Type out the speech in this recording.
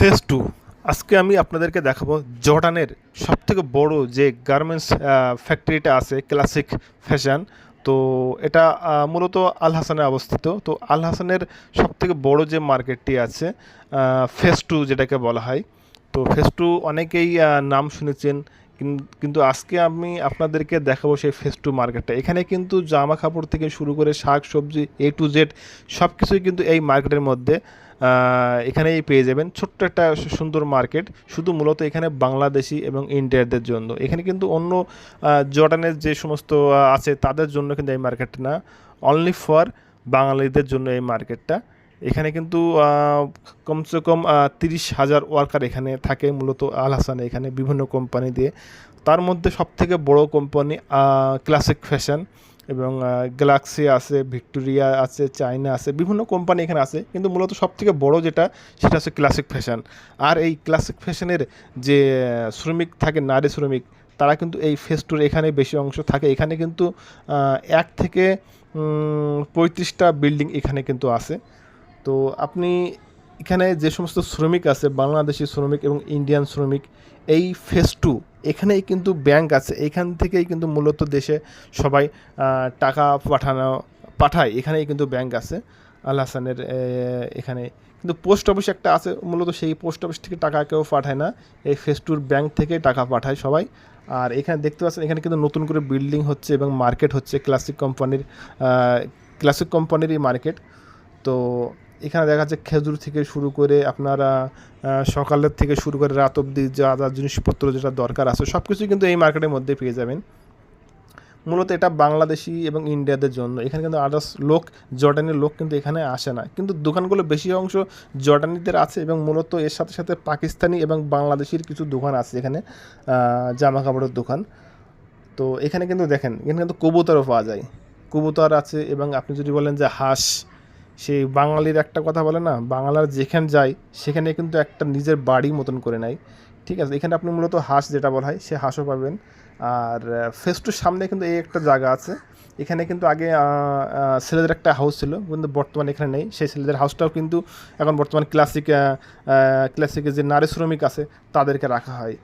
Phase two আজকে আমি আপনাদেরকে দেখাবো জর্ডানের সবথেকে বড় যে গার্মেন্টস ফ্যাক্টরিটা আছে ক্লাসিক ফ্যাশন তো এটা মূলত আল হাসানে অবস্থিত। তো আল হাসানের সবথেকে বড় যে মার্কেটটি আছে ফেস টু যেটাকে বলা হয়। তো ফেস টু অনেকেই নাম শুনেছেন কিন্তু আজকে আমি আপনাদেরকে দেখাবো সেই ফেস টু মার্কেটটা এখানে কিন্তু জামা কাপড় থেকে শুরু করে শাক, সবজি এ টু জেড সব কিছুই কিন্তু এই মার্কেটের মধ্যে এখানেই পেয়ে যাবেন। ছোট্ট একটা সুন্দর মার্কেট শুধু মূলত এখানে বাংলাদেশি এবং ইন্ডিয়ানদের জন্য। এখানে কিন্তু অন্য জর্ডানের যে সমস্ত আছে তাদের জন্য কিন্তু এই মার্কেটটা না। অনলি ফর বাঙালিদের জন্য এই মার্কেটটা এখানে কিন্তু কমসে কম তিরিশ হাজার ওয়ার্কার এখানে থাকে মূলত আল হাসানে, এখানে বিভিন্ন কোম্পানি দিয়ে। তার মধ্যে সবথেকে বড় কোম্পানি ক্লাসিক ফ্যাশন এবং গ্যালাক্সি আছে ভিক্টোরিয়া আছে চায়না আছে, বিভিন্ন কোম্পানি এখানে আছে। কিন্তু মূলত সবথেকে বড় যেটা, সেটা হচ্ছে ক্লাসিক ফ্যাশন আর এই ক্লাসিক ফ্যাশনের যে, শ্রমিক থাকে, নারী শ্রমিক, তারা কিন্তু এই ফেস্টুর এখানে বেশি অংশ থাকে। এখানে কিন্তু এক থেকে পঁয়ত্রিশটা বিল্ডিং এখানে কিন্তু আছে। তো আপনি এখানে যে সমস্ত শ্রমিক আছে, বাংলাদেশি শ্রমিক এবং ইন্ডিয়ান শ্রমিক, এই ফেস টু এখানেই কিন্তু ব্যাংক আছে। এখান থেকেই কিন্তু মূলত দেশে সবাই টাকা পাঠানো, পাঠায়। এখানেই কিন্তু ব্যাংক আছে। আল হাসানের এখানে। কিন্তু পোস্ট অফিস একটা আছে, মূলত সেই পোস্ট অফিস থেকে টাকা কেউ পাঠায় না। এই ফেস টুর ব্যাংক থেকে টাকা পাঠায় সবাই। আর এখানে দেখতে পাচ্ছেন, এখানে কিন্তু নতুন করে বিল্ডিং হচ্ছে এবং মার্কেট হচ্ছে ক্লাসিক কোম্পানির ক্লাসিক কোম্পানিরই মার্কেট তো এখানে দেখা যাচ্ছে খেজুর থেকে শুরু করে আপনারা সকালের থেকে শুরু করে রাত অবধি যা যা জিনিসপত্র যেটা দরকার আছে সব কিছুই কিন্তু এই মার্কেটের মধ্যে পেয়ে যাবেন। মূলত এটা বাংলাদেশি এবং ইন্ডিয়াদের জন্য। এখানে কিন্তু আদার্স লোক, জর্ডানের লোক কিন্তু এখানে আসে না। কিন্তু দোকানগুলো বেশি অংশ জর্ডানিদের আছে এবং মূলত এর সাথে সাথে পাকিস্তানি এবং বাংলাদেশির কিছু দোকান আছে এখানে জামা কাপড়ের দোকান। তো এখানে কিন্তু দেখেন, এখানে কিন্তু কবুতরও পাওয়া যায়। কবুতর আছে এবং আপনি যদি বলেন যে হাঁস সেই বাঙালির একটা কথা বলে না, বাংলার যেখানে যায়, সেখানে কিন্তু একটা নিজের বাড়ি মতন করে নেয়। ঠিক আছে, এখানে আপনি মূলত হাঁস যেটা বলা হয়, সে হাঁসও পাবেন। আর ফেস্টুর সামনে কিন্তু এই একটা জায়গা আছে। এখানে কিন্তু আগে ছেলেদের একটা হাউস ছিল, কিন্তু বর্তমানে এখানে নেই। সেই ছেলেদের হাউসটাও কিন্তু এখন বর্তমান ক্লাসিক ক্লাসিকের যে নারী শ্রমিক আছে, তাদেরকে রাখা হয়।